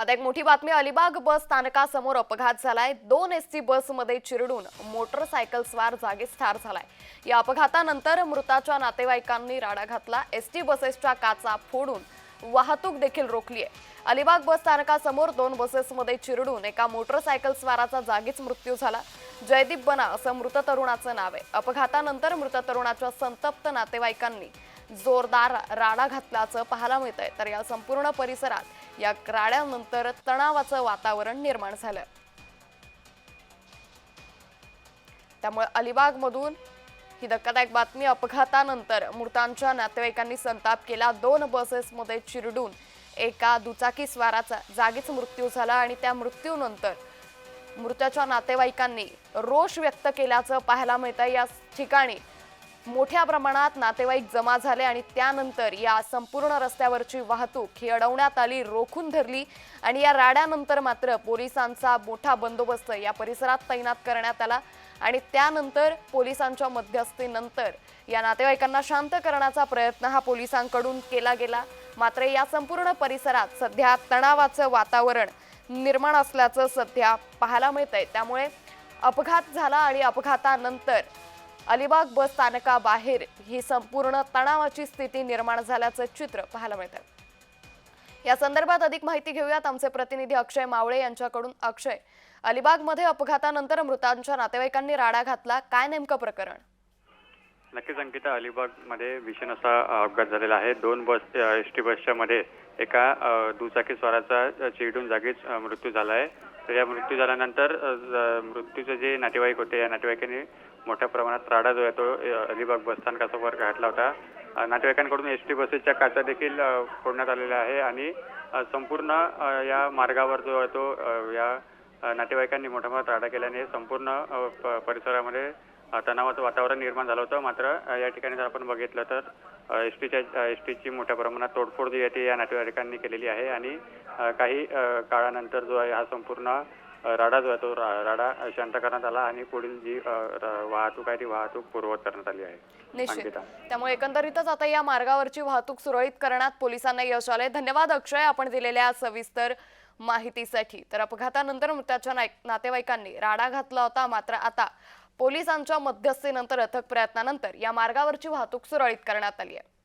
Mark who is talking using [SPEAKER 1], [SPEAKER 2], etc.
[SPEAKER 1] आता एक मोठी बातमी अलिबाग बस स्थानकासमोर अपघात झालाय. दोन एस टी बसमध्ये चिरडून मोटरसायकल स्वार जागीच ठार झालाय. या अपघातानंतर मृताच्या नातेवाईकांनी राडा घातला. एस टी बसेसच्या काचा फोडून वाहतूक देखील रोखली आहे अलिबाग बस स्थानकासमोर दोन बसेसमध्ये चिरडून एका मोटरसायकल स्वाराचा जागीच मृत्यू झाला. जयदीप बना असं मृत तरुणाचं नाव आहे. अपघातानंतर मृत तरुणाच्या संतप्त नातेवाईकांनी जोरदार राडा घातल्याचं पाहायला मिळतंय. तर या संपूर्ण परिसरात या राड्यानंतर तणावाचं वातावरण निर्माण झालं. त्यामुळे अलिबागमधून ही धक्कादायक बातमी अपघातानंतर मृतांच्या नातेवाईकांनी संताप केला. दोन बसेसमध्ये चिरडून एका दुचाकी स्वाराचा जागीच मृत्यू झाला आणि त्या मृत्यूनंतर मृताच्या नातेवाईकांनी रोष व्यक्त केल्याचं पाहायला मिळतं या ठिकाणी मोठ्या प्रमाणात नातेवाईक जमा झाले आणि त्यानंतर या संपूर्ण रस्त्यावरची वाहतूक ही अडवण्यात आली रोखून धरली आणि या राड्यानंतर मात्र पोलिसांचा मोठा बंदोबस्त या परिसरात तैनात करण्यात आला आणि त्यानंतर पोलिसांच्या मध्यस्थीनंतर या नातेवाईकांना शांत करण्याचा प्रयत्न हा पोलिसांकडून केला गेला. मात्र या संपूर्ण परिसरात सध्या तणावाचं वातावरण निर्माण असल्याचं सध्या पाहायला मिळतंय. त्यामुळे अपघात झाला आणि अपघातानंतर अलिबाग बस स्थानकाबाहेर ही संपूर्ण तणावाची स्थिती निर्माण झाल्याचं चित्र पाहायला मिळतं या संदर्भात अधिक माहिती घेऊयात आमचे प्रतिनिधी अक्षय मावळे यांच्याकडून. अक्षय अलिबागमध्ये अपघातानंतर मृतांच्या नातेवाईकांनी राडा घातला. काय नेमकं प्रकरण?
[SPEAKER 2] नक्कीच अंकिता अलिबागमध्ये भीषण असा अपघात झालेला आहे. दोन बस एस टी बसच्या मध्ये एका दुचाकी स्वाराचा चिडून चिरडून जागीच मृत्यू झाला आहे. तर या मृत्यू झाल्यानंतर मृत्यूचे जे नातेवाईक होते या नातेवाईकांनी मोठ्या प्रमाणात राडा जो आहे तो अ, अलिबाग बसस्थानकासमोर घातला होता. नातेवाईकांकडून एस टी बसेसच्या काचा देखील फोडण्यात आलेल्या आहे आणि संपूर्ण या मार्गावर जो आहे तो या नातेवाईकांनी मोठ्या प्रमाणात राडा केल्याने संपूर्ण प- परिसरामध्ये तणावाचं वातावरण निर्माण झालं होतं. मात्र या ठिकाणी जर आपण बघितलं तर एस टीच्या एस टीची मोठ्या प्रमाणात तोडफोड जी आहे ती या नातेवाईकांनी केलेली आहे आणि काही काळानंतर जो आहे हा संपूर्ण अ, राडा जो आहे तो रा- राडा शांत करण्यात आला आणि पुढील जी वाहतूक आहे ती वाहतूक पूर्ववत करण्यात आली आहे.
[SPEAKER 1] निश्चित. त्यामुळे एकंदरीतच आता या मार्गावरची वाहतूक सुरळीत करण्यात पोलिसांना यश आले धन्यवाद अक्षय आपण दिलेल्या सविस्तर माहितीसाठी. तर अपघातानंतर मृताच्या नातेवाईकांनी राडा घातला होता. मात्र आता पोलिसांच्या मध्यस्थीनंतर अथक प्रयत्नानंतर या मार्गावरची वाहतूक सुरळीत करण्यात आली आहे.